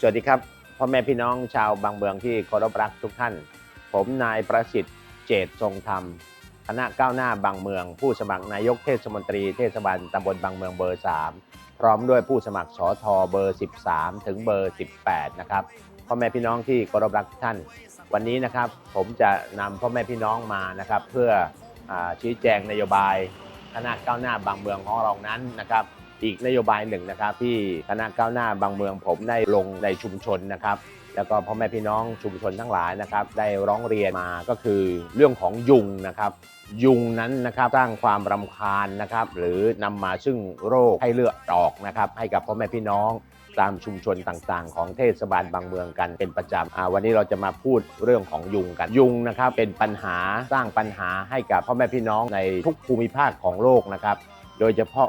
สวัสดีครับพ่อแม่พี่น้องชาวบางเมืองที่เคารพรักทุกท่าน ผมนายประสิทธิ์เจตทรงธรรม คณะก้าวหน้าบางเมือง ผู้สมัครนายกเทศมนตรีเทศบาลตำบลบางเมืองเบอร์ 3 พร้อมด้วยผู้สมัครสอทอเบอร์ 13 ถึงเบอร์ 18 นะครับพ่อแม่พี่น้องที่เคารพรักทุกท่าน วันนี้นะครับผมจะนำพ่อแม่พี่น้องมานะครับ เพื่ออชี้แจงนโยบายคณะก้าวหน้าบางเมืองของเรานั้นนะครับ อีกนโยบายหนึ่งนะครับ ที่คณะก้าวหน้าบางเมืองผมได้ลงในชุมชนนะครับ แล้วก็พ่อแม่พี่น้องชุมชนทั้งหลายนะครับ ได้ร้องเรียนมาก็คือเรื่องของยุงนะครับ ยุงนั้นนะครับสร้างความรำคาญนะครับ หรือนำมาซึ่งโรคให้เลือดออกนะครับ ให้กับพ่อแม่พี่น้องตามชุมชนต่างๆ ของเทศบาลบางเมืองกันเป็นประจำอ่าวันนี้เราจะมาพูดเรื่องของยุงกัน ยุงนะครับเป็นปัญหาสร้างปัญหาให้กับพ่อแม่พี่น้องในทุกภูมิภาคของโลกนะครับ โดยเฉพาะ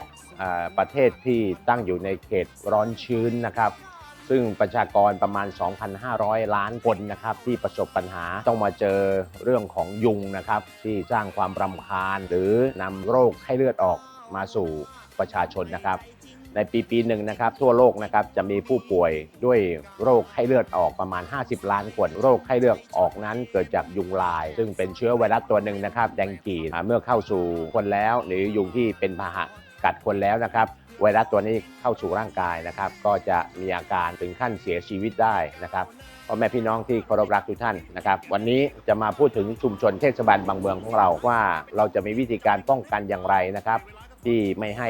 ประเทศที่ตั้งอยู่ในเขตร้อนชื้นนะครับ ซึ่งประชากรประมาณ 2,500 ล้านคนนะครับ ที่ประสบปัญหาต้องมาเจอเรื่องของยุงนะครับ ที่สร้างความรำคาญหรือนำโรคให้เลือดออกมาสู่ประชาชนนะครับ ในปีปีหนึ่งนะครับทั่วโลกนะครับจะมีผู้ป่วยด้วยโรคไข้เลือดออกประมาณ 50 ล้านคนโรคไข้เลือดออกนั้นเกิดจากยุงลาย ซึ่งเป็นเชื้อไวรัสตัวหนึ่งนะครับแดงกีเมื่อเข้าสู่คนแล้วหรือยุงที่เป็นพาหะกัดคนแล้วนะครับไวรัสตัวนี้เข้าสู่ร่างกายนะครับ ก็จะมีอาการถึงขั้นเสียชีวิตได้นะครับพ่อแม่พี่น้องที่เคารพรักทุกท่านนะครับ วันนี้จะมาพูดถึงชุมชนเทศบาลบางเมืองของเราว่าเราจะมีวิธีการป้องกันอย่างไรนะครับ ที่ไม่ให้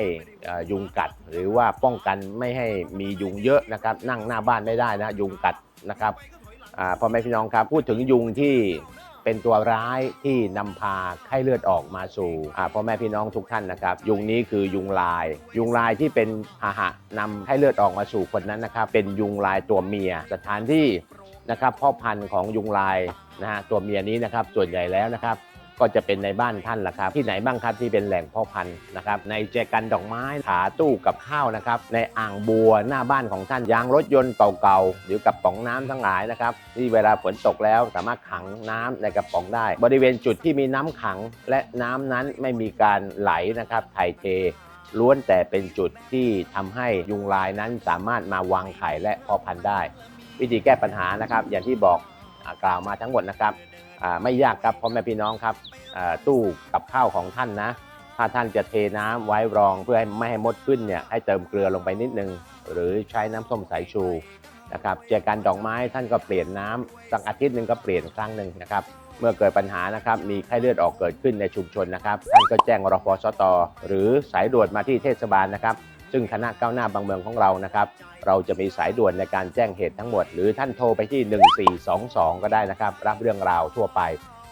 ยุงกัด หรือว่าป้องกันไม่ให้มียุงเยอะนะครับ นั่งหน้าบ้านไม่ได้นะยุงกัดนะครับพ่อแม่พี่น้องครับพูดถึงยุงที่เป็นตัวร้ายที่นำพาไข้เลือดออกมาสู่พ่อแม่พี่น้องทุกท่านนะครับ ยุงนี้คือยุงลาย ยุงลายที่เป็นพาหะนำไข้เลือดออกมาสู่คนนั้นนะครับ เป็นยุงลายตัวเมีย สถานที่นะครับพ่อพันธุ์ของยุงลายนะฮะตัวเมียนี้นะครับส่วนใหญ่แล้วนะครับ ก็จะเป็นในบ้านท่านแหละครับ ที่ไหนบ้างครับที่เป็นแหล่งพ่อพันธุ์นะครับในแจกันดอกไม้ขาตู้กับข้าวนะครับในอ่างบัวหน้าบ้านของท่านยางรถยนต์เก่าๆหรือกระป๋องน้ำทั้งหลายนะครับที่เวลาฝนตกแล้วสามารถขังน้ำในกระป๋องได้ บริเวณจุดที่มีน้ำขังและน้ำนั้นไม่มีการไหลนะครับถ่ายเทล้วนแต่เป็นจุดที่ทำให้ยุงลายนั้นสามารถมาวางไข่และพาะพันธุ์ได้ วิธีแก้ปัญหานะครับ อย่างที่บอก กล่าวมาทั้งหมดนะครับไม่ยากครับพ่อแม่พี่น้องครับตู้กับข้าวของท่านนะถ้าท่านจะเทน้ำไว้รองเพื่อให้ไม่ให้มดขึ้นเนี่ยให้เติมเกลือลงไปนิดนึง หรือใช้น้ำส้มสายชูนะครับเจอกันดอกไม้ท่านก็เปลี่ยนน้ำสักอาทิตย์หนึ่งก็เปลี่ยนครั้งหนึ่งนะครับเมื่อเกิดปัญหานะครับมีไข้เลือดออกเกิดขึ้นในชุมชนนะครับท่านก็แจ้งรพสตหรือสายด่วนมาที่เทศบาลนะครับ ซึ่งคณะก้าวหน้าบางเมืองของเรานะครับ เราจะมีสายด่วนในการแจ้งเหตุทั้งหมด หรือท่านโทรไปที่ 1422 ก็ได้นะครับ รับเรื่องราวทั่วไป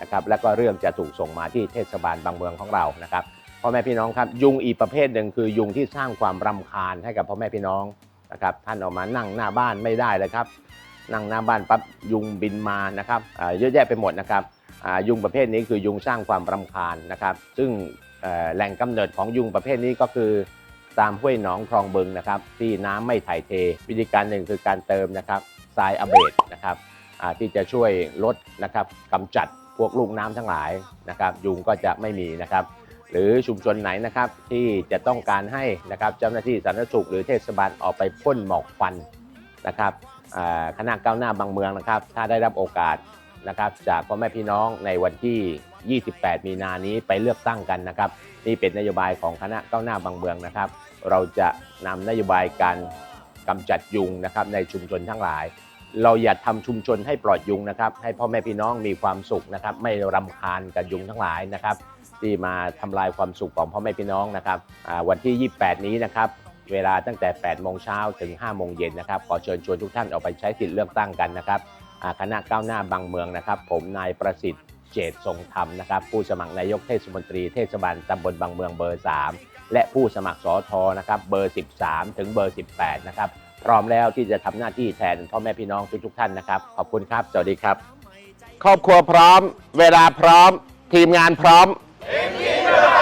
นะครับ แล้วก็เรื่องจะถูกส่งมาที่เทศบาลบางเมืองของเรานะครับพ่อแม่พี่น้องครับยุงอีกประเภทหนึ่งคือยุงที่สร้างความรำคาญให้กับพ่อแม่พี่น้องนะครับท่านออกมานั่งหน้าบ้านไม่ได้เลยครับ นั่งหน้าบ้านปั๊บยุงบินมานะครับอ่าเยอะแยะไปหมดนะครับอ่ายุงประเภทนี้คือยุงสร้างความรำคาญนะครับ ซึ่งแหล่งกำเนิดของยุงประเภทนี้ก็คือ ตามห้วยหนองคลองบึงนะครับ ที่น้ำไม่ถ่ายเท วิธีการหนึ่งคือการเติมนะครับทรายอเบดนะครับที่จะช่วยลดนะครับกำจัดพวกลูกน้ำทั้งหลายนะครับ ยุงก็จะไม่มีนะครับ หรือชุมชนไหนนะครับที่จะต้องการให้นะครับเจ้าหน้าที่สาธารณสุขหรือเทศบาลออกไปพ่นหมอกควันนะครับคณะก้าวหน้าบางเมืองนะครับ ถ้าได้รับโอกาสนะครับ จากพ่อแม่พี่น้องในวันที่ 28 มีนานี้ไปเลือกตั้งกันนะครับ นี่เป็นนโยบายของคณะก้าวหน้าบางเมืองนะครับ เราจะนำนโยบายการกำจัดยุงนะครับในชุมชนทั้งหลาย เราอย่าทำชุมชนให้ปลอดยุงนะครับ ให้พ่อแม่พี่น้องมีความสุขนะครับ ไม่รำคาญกับยุงทั้งหลายนะครับ ที่มาทำลายความสุขของพ่อแม่พี่น้องนะครับวันที่ 28 นี้นะครับเวลาตั้งแต่ 8 โมงเช้าถึง 5 โมงเย็นนะครับ ขอเชิญชวนทุกท่านออกไปใช้สิทธิ์เลือกตั้งกันนะครับ คณะก้าวหน้าบางเมืองนะครับ ผมนายประสิทธิ์ เจตทรงธรรมนะครับ ผู้สมัครนายกเทศมนตรีเทศบาลตำบลบางเมืองเบอร์ 3 และผู้สมัครสอทอนะครับเบอร์ 13 ถึงเบอร์ 18 นะครับ พร้อมแล้วที่จะทำหน้าที่แทนพ่อแม่พี่น้องทุกๆท่านนะครับ ขอบคุณครับ สวัสดีครับ ครอบครัวพร้อม เวลาพร้อม ทีมงานพร้อมเอ็ม